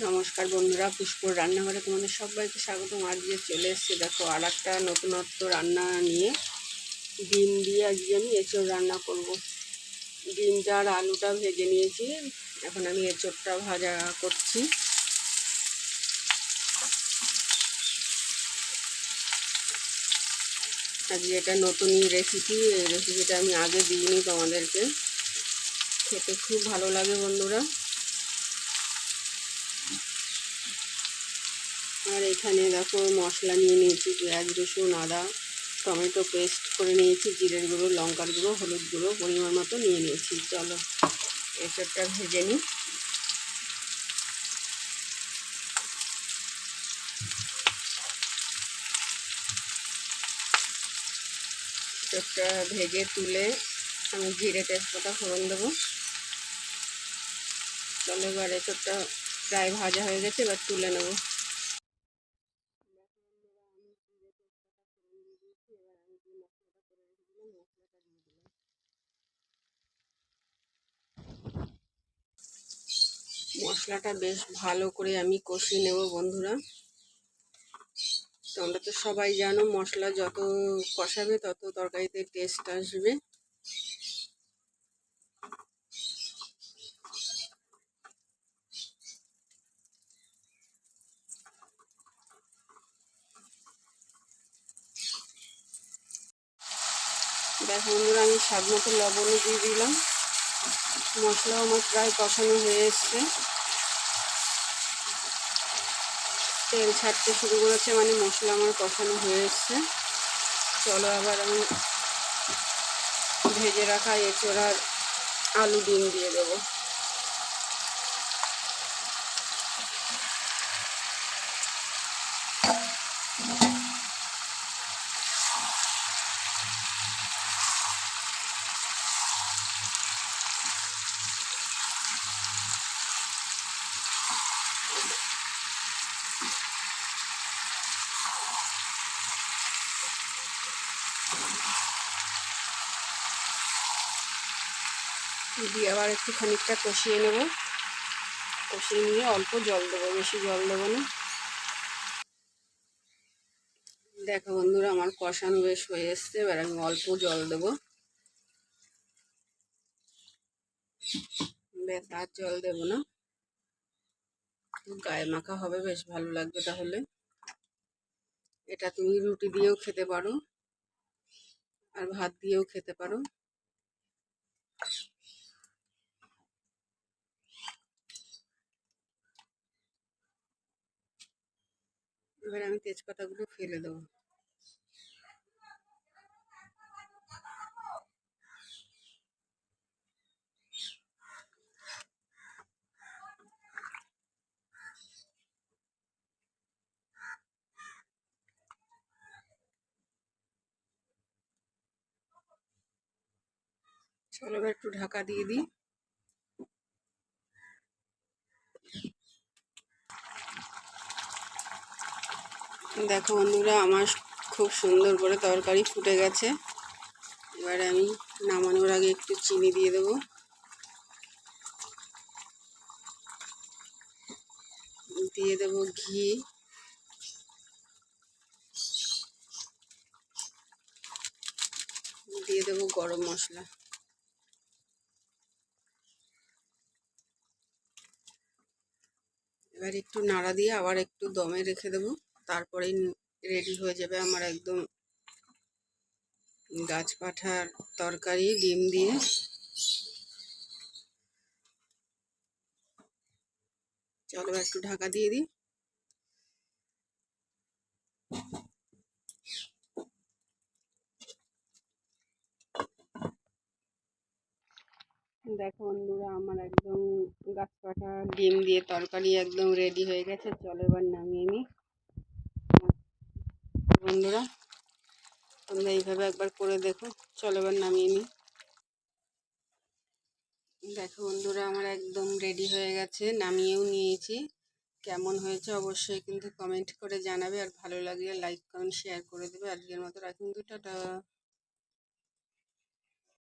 নমস্কার বন্ধুরা পুষ্পর রান্নাঘরে তোমাদের সবাইকে স্বাগতম। আজকে চলে এসছে দেখো আর একটা নতুনত্ব রান্না নিয়ে। ডিম দিয়ে আজকে আমি এঁচড় রান্না করব। ডিমটা আর আলুটা ভেজে নিয়েছি। এখন আমি এঁচড়টা ভাজা করছি। আজকে এটা নতুনই রেসিপি এই রেসিপিটা আমি আগে দিইনি তোমাদেরকে। খেতে খুব ভালো লাগে বন্ধুরা। আর এখানে দেখো মশলা নিয়ে নিয়েছি পেঁয়াজ, রসুন, আদা, টমেটো পেস্ট করে নিয়েছি, জিরের গুঁড়ো, লঙ্কার গুঁড়ো, হলুদ গুঁড়ো, পরিমাণ মতো নিয়ে নিয়েছি। চলো এসবটা ভেজে নিই। এসবটা ভেজে তুলে আমি জিরে তেজপাতা, ফোড়ন দেবো। চলো এবার এসবটা প্রায় ভাজা হয়ে গেছে, এবার তুলে নেব। মশলাটা বেশ ভালো করে আমি কষিয়ে নেব বন্ধুরা। তোমরা তো সবাই জানো মশলা যত কষাবে তত তরকারিতে টেস্ট আসবে। দেখো বন্ধুরা, আমি স্বাদ মতো লবণও দিয়ে দিলাম। মশলাও আমার প্রায় কষানো হয়ে এসছে। তেল ছাড়তে শুরু করেছে মানে মশলা আমার কষানো হয়ে এসছে। চলো আবার আমি ভেজে রাখা এঁচড়ার আলু ডিম দিয়ে দেবো। দিয়ে আবার একটু খানিকটা কষিয়ে নেব। কষিয়ে নিয়ে অল্প জল দেবো, বেশি জল দেবো না। দেখো বন্ধুরা, আমার কষানো বেশ হয়ে এসছে, এবার আমি অল্প জল দেবো। বেশ আর জল দেবো না। গায়ে মাখা হবে, বেশ ভালো লাগবে তাহলে। এটা তুমি রুটি দিয়েও খেতে পারো, আর ভাত দিয়েও খেতে পারো। এবার আমি তেজপাতাগুলো ফেলে দেবো। চলো একটু ঢাকা দিয়ে দিই। দেখো বন্ধুরা, আমার খুব সুন্দর করে তরকারি ফুটে গেছে। এবারে আমি নামানোর আগে একটু চিনি দিয়ে দেবো। দিয়ে দেবো ঘি। দিয়ে দেবো গরম মশলা। এবার একটু নাড়া দিয়ে আবার একটু দমে রেখে দেবো। তারপরেই রেডি হয়ে যাবে আমার একদম গাছ পাঠার তরকারি, ডিম দিয়ে। চলো একটু ঢাকা দিয়ে দিই। দেখো বন্ধুরা, আমার একদম গাছ পাঠা ডিম দিয়ে তরকারি একদম রেডি হয়ে গেছে। চলো এবার নামিয়ে নিই। বন্ধুরা, তোমরা এইভাবে একবার করে দেখো। চলো এবার নামিয়ে নি দেখো বন্ধুরা, আমার একদম রেডি হয়ে গেছে, নামিয়েও নিয়েছি। কেমন হয়েছে অবশ্যই কিন্তু কমেন্ট করে জানাবে, আর ভালো লাগলে লাইক কমেন্ট শেয়ার করে দেবে। আজকের মতো রাখুন দুটাটা